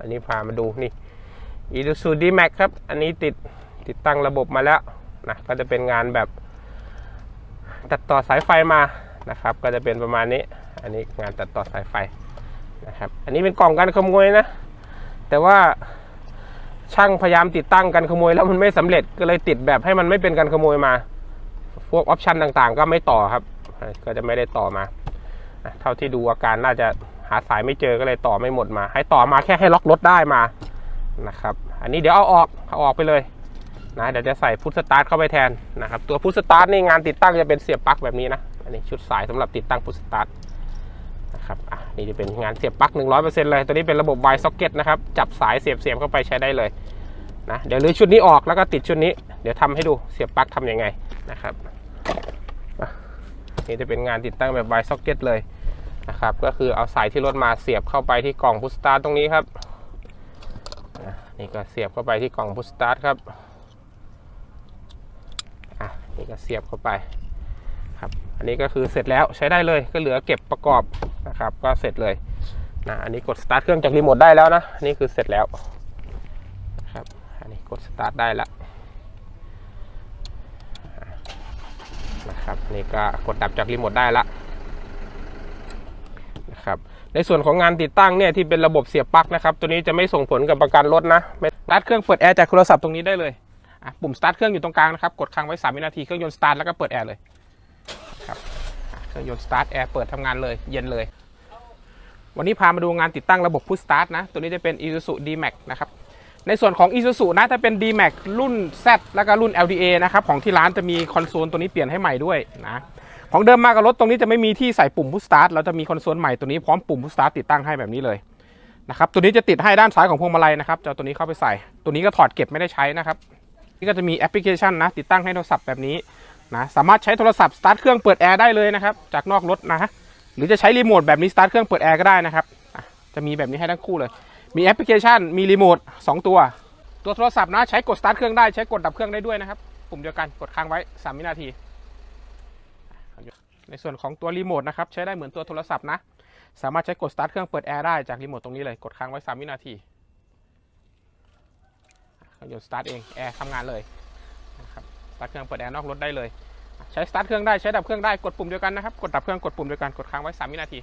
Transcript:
อันนี้พามาดูนี่ i s u d m a x ครับ อันนี้ติดติดตั้งระบบมาแล้วนะก็จะเป็นงานแบบ ตัดต่อสายไฟมานะครับ ก็จะเป็นประมาณนี้ อันนี้งานตัดต่อสายไฟนะครับ อันนี้เป็นกล่องการขโมยนะ แต่ว่าช่างพยายามติดตั้งการขโมยแล้วมันไม่สำเร็จก็เลยติดแบบให้มันไม่เป็นการขโมยมา พวกออปชันต่างๆ ก็ไม่ต่อครับ ก็จะไม่ได้ต่อมา เท่าที่ดูอาการน่าจะ หาสายไม่เจอก็เลยต่อไม่หมดมา ให้ต่อมาแค่ให้ล็อกรถได้มานะครับ อันนี้เดี๋ยวเอาออกเอาออกไปเลยนะเดี๋ยวจะใส่พุทสตาร์ทเข้าไปแทนนะครับตัวพุทสตาร์ทนี่งานติดตั้งจะเป็นเสียบปลั๊กแบบนี้นะอันนี้ชุดสายสำหรับติดตั้งพุทสตาร์ทนะครับอะนี่จะเป็นงานเสียบปลั๊ก100%เลยตัวนี้เป็นระบบ Y socket นะครับจับสายเสียบเสียบเข้าไปใช้ได้เลยนะเดี๋ยวรื้อชุดนี้ออกแล้วก็ติดชุดนี้ เดี๋ยวทำให้ดูเสียบปลั๊กทำยังไงนะครับนี่จะเป็นงานติดตั้งแบบ Y socket เลย นะครับ ก็คือเอาสายที่รถมาเสียบเข้าไปที่กล่องพุ s สตาร์ตรงนี้ครับนี่ก็เสียบเข้าไปที่กล่องพุ s สตาร์ครับอะนี่ก็เสียบเข้าไปครับอันนี้ก็คือเสร็จแล้วใช้ได้เลยก็เหลือเก็บประกอบนะครับก็เสร็จเลยนะอันนี้กดสตาร์ทเครื่องจากรีโมทได้แล้วนะนี่คือเสร็จแล้วครับอันนี้กดสตาร์ทได้แล้วนะครับนี่ก็กดดับจากรีโมทได้ละ นะครับในส่วนของงานติดตั้งเนี่ยที่เป็นระบบเสียบปลั๊กนะครับตัวนี้จะไม่ส่งผลกับประกันรถนะสตาร์ทเครื่องเปิดแอร์จากโทรศัพท์ตรงนี้ได้เลยปุ่มสตาร์ทเครื่องอยู่ตรงกลางนะครับกดค้างไว้3วินาทีเครื่องยนต์สตาร์ทแล้วก็เปิดแอร์เลยครับเครื่องยนต์สตาร์ทแอร์เปิดทำงานเลยเย็นเลย วันนี้พามาดูงานติดตั้งระบบพุชสตาร์ทนะตัวนี้จะเป็น Isuzu D-Max นะครับในส่วนของ Isuzu นะถ้าเป็น D-Max รุ่น Z แล้วก็รุ่น LDA นะครับของที่ร้านจะมีคอนโซลตัวนี้เปลี่ยนให้ใหม่ด้วยนะ ของเดิมมากับรถตรงนี้จะไม่มีที่ใส่ปุ่มพุชสตาร์ทเราจะมีคอนโซลใหม่ตัวนี้พร้อมปุ่มพุชสตาร์ทติดตั้งให้แบบนี้เลยนะครับตัวนี้จะติดให้ด้านซ้ายของพวงมาลัยนะครับจะเอาตัวนี้เข้าไปใส่ ตัวนี้ก็ถอดเก็บไม่ได้ใช้นะครับนี่ก็จะมีแอปพลิเคชันนะติดตั้งให้โทรศัพท์แบบนี้นะสามารถใช้โทรศัพท์สตาร์ทเครื่องเปิดแอร์ได้เลยนะครับจากนอกรถนะหรือจะใช้รีโมทแบบนี้สตาร์ทเครื่องเปิดแอร์ก็ได้นะครับจะมีแบบนี้ให้ทั้งคู่เลย มีแอปพลิเคชันมีรีโมทสองตัว ตัวโทรศัพท์นะใช้กดสตาร์ทเครื่องได้ใช้กดดับเครื่องได้ด้วยนะครับปุ่มเดียวกันกดค้างไว้ 3 วินาที ในส่วนของตัวรีโมทนะครับใช้ได้เหมือนตัวโทรศัพท์นะ สามารถใช้กดสตาร์ทเครื่องเปิดแอร์ได้จากรีโมทตรงนี้เลย กดค้างไว้ 3 วินาทีเครื่องยนต์สตาร์ทเองแอร์ทำงานเลยนะครับสตาร์ทเครื่องเปิดแอร์นอกรถได้เลย ใช้สตาร์ทเครื่องได้ใช้ดับเครื่องได้กดปุ่มเดียวกันนะครับ กดดับเครื่องกดปุ่มเดียวกันกดค้างไว้ 3 วินาที